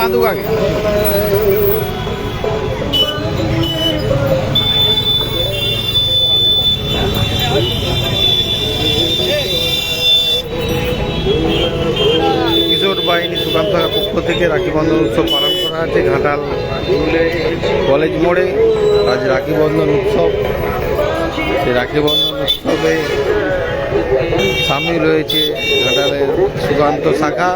বাঁধুক আগে। কিশোর বাহিনী সুকান্ত পক্ষ থেকে রাখি বন্ধন উৎসব পালন করা আছে ঘাটাল কলেজ মোড়ে আজ রাখি বন্ধন উৎসব। সেই রাখি বন্ধন উৎসবে সামিল রয়েছে ঘাটালের সুকান্ত শাখা।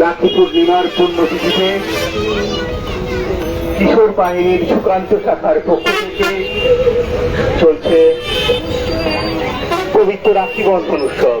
রাখি পূর্ণিমার পুণ্যতিথিতে কিশোর বাহিনীর সুকান্ত শাখার পক্ষ থেকে চলছে পবিত্র রাখি বন্ধন উৎসব।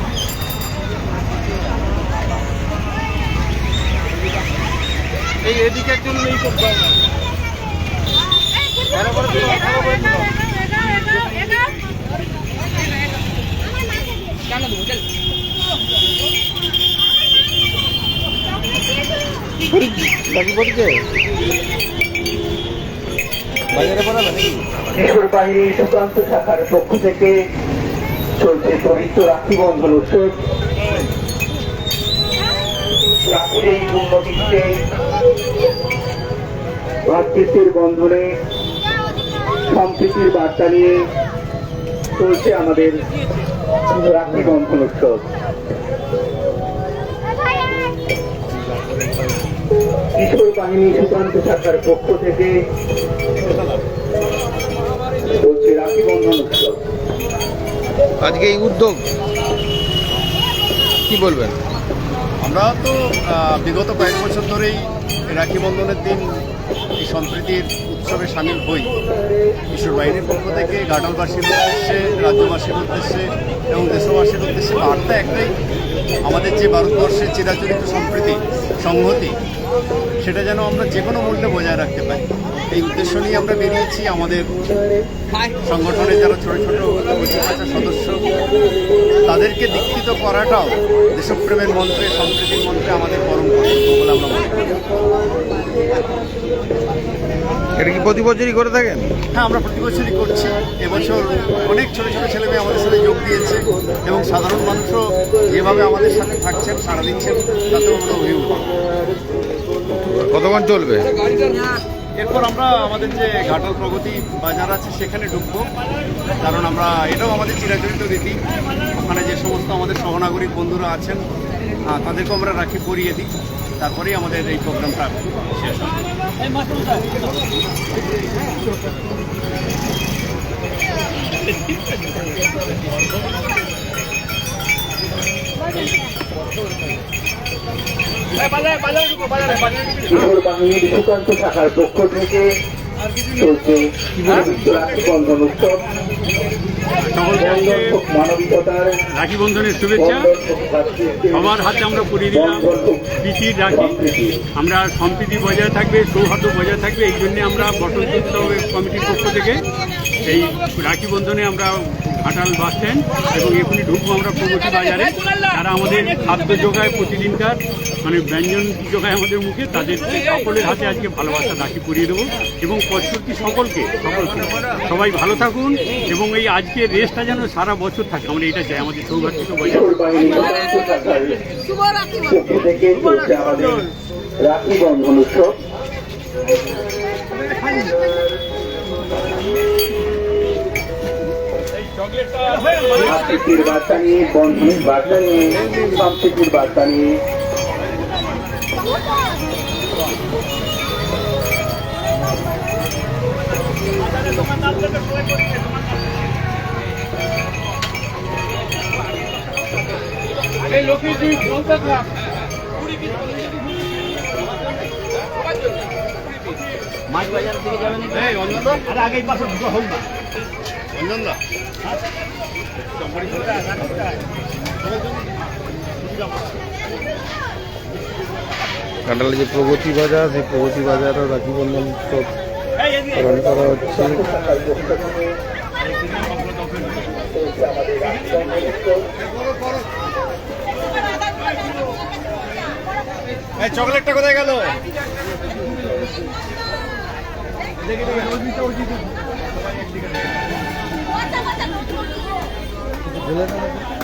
এই এদিকের জন্য এই প্রোগ্রাম বাকি পড়ছে? বাজারে পড়াবে নাকি? কিশোর বাহিনীর সুকান্ত শাখার পক্ষ থেকে চলছে পবিত্র রাখি বন্ধন উৎসব। ভ্রাতৃত্বের বন্ধনে সম্প্রীতির বার্তা নিয়ে চলছে আমাদের রাখি বন্ধন উৎসব কিশোর বাহিনী সুকান্ত শাখার পক্ষ থেকে চলছে রাখি বন্ধন উৎসব আজকে এই উদ্যোগ কি বলবেন? আমরা তো বিগত কয়েক বছর ধরেই রাখি বন্ধনের দিন এই সম্প্রীতির উৎসবে সামিল হই। কিশোর বাহিনীর পক্ষ থেকে গাডলবাসীর উদ্দেশ্যে, রাজ্যবাসীর উদ্দেশ্যে এবং দেশবাসীর উদ্দেশ্যে বার্তা একটাই, আমাদের যে ভারতবর্ষের চিরাচরিত সম্প্রীতি, সংহতি, সেটা যেন আমরা যে কোনো মূল্যে বজায় রাখতে পারি। এই উদ্দেশ্য নিয়ে আমরা বেরিয়েছি আমাদের সংগঠনের যারা ছোট ছোট সদস্য, তাদেরকে দীক্ষিত করাটাও দেশপ্রেমের মন্ত্রে সম্প্রীতির মন্ত্রে আমাদের পরম কর্তব্য বলে আমরা মনে করি এটা কি প্রতি বছরই করে থাকেন? হ্যাঁ আমরা প্রতি বছরই করছি। এবছর অনেক ছোট ছোট ছেলে মেয়ে আমাদের সাথে যোগ দিয়েছে এবং সাধারণ মানুষও যেভাবে আমাদের সাথে থাকছেন সাড়া দিচ্ছেন তাতেও আমরা অভিভূত। কতক্ষণ চলবে? এরপর আমরা আমাদের যে ঘাটাল প্রগতি বাজার আছে সেখানে ঢুকবো। কারণ আমরা এটাও আমাদের চিরাচরিত রীতি। ওখানে যে সমস্ত আমাদের সহনাগরিক বন্ধুরা আছেন তাদেরকেও আমরা রাখি পরিয়ে দিই। তারপরেই আমাদের এই প্রোগ্রামটা শেষ হবে কিশোর বাহিনীর সুকান্ত শাখার পক্ষ থেকে রাখি বন্ধনের শুভেচ্ছা। সবার হাতে আমরা পরিয়ে দিলাম। প্রীতির রাখি। আমরা সম্প্রীতি বজায় থাকবে, সৌহার্দ্য বজায় থাকবে। এই জন্যে আমরা বসন্ত কমিটির পক্ষ থেকে এই রাখি বন্ধনে আমরা ঘাটাল বাস স্ট্যান্ড এবং এখনই ঢুকবো আমরা প্রগতি বাজারে। তারা আমাদের খাদ্য যোগায় প্রতিদিনকার মানে ব্যঞ্জন যোগায় আমাদের মুখে, তাদের সকলের হাতে আজকে ভালোবাসা রাখি পরিয়ে দেবো এবং পশ্চর্তী সকলকে সকলকে। সবাই ভালো থাকুন এবং এই আজকে রেসটা যেন সারা বছর থাকে আমরা এটা চাই আমাদের সৌভাগ্যকে বজায়। রাখি বন্ধন উৎসব সম্প্রীতির বার্তা নিয়ে বন্ধনের বার্তা নিয়ে সম্প্রীতির বার্তা নিয়ে। এই অঞ্জন দা আরে আগে পাশে ঢুকা হোক না। কাঁটালে যে প্রগতি বাজার সেই প্রগতি বাজারও রাখি বন্ধন উৎসব পালন করা হচ্ছে চকলেটটা কোথায় গেল? দেখি। দিলেন